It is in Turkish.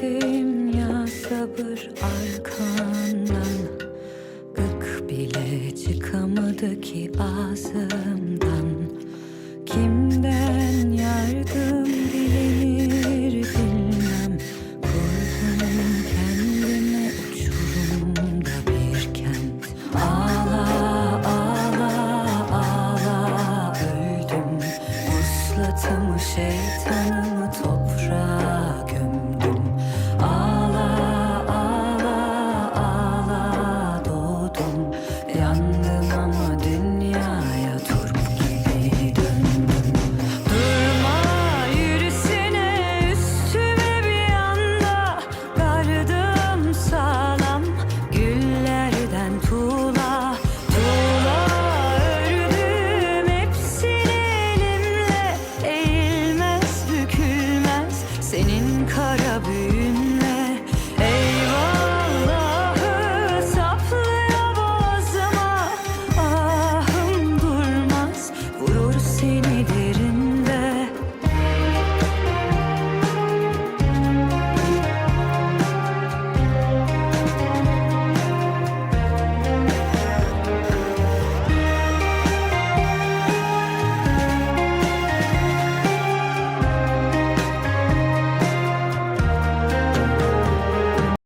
Gittim ya sabır arkandan. Gık bile çıkamadı ki ağzımdan. Kimden yardım dilenir bilmem. Kurdum kendime uçurumda bir kent. Ağla ağla ağla öldüm Uslatamış şeytanı kara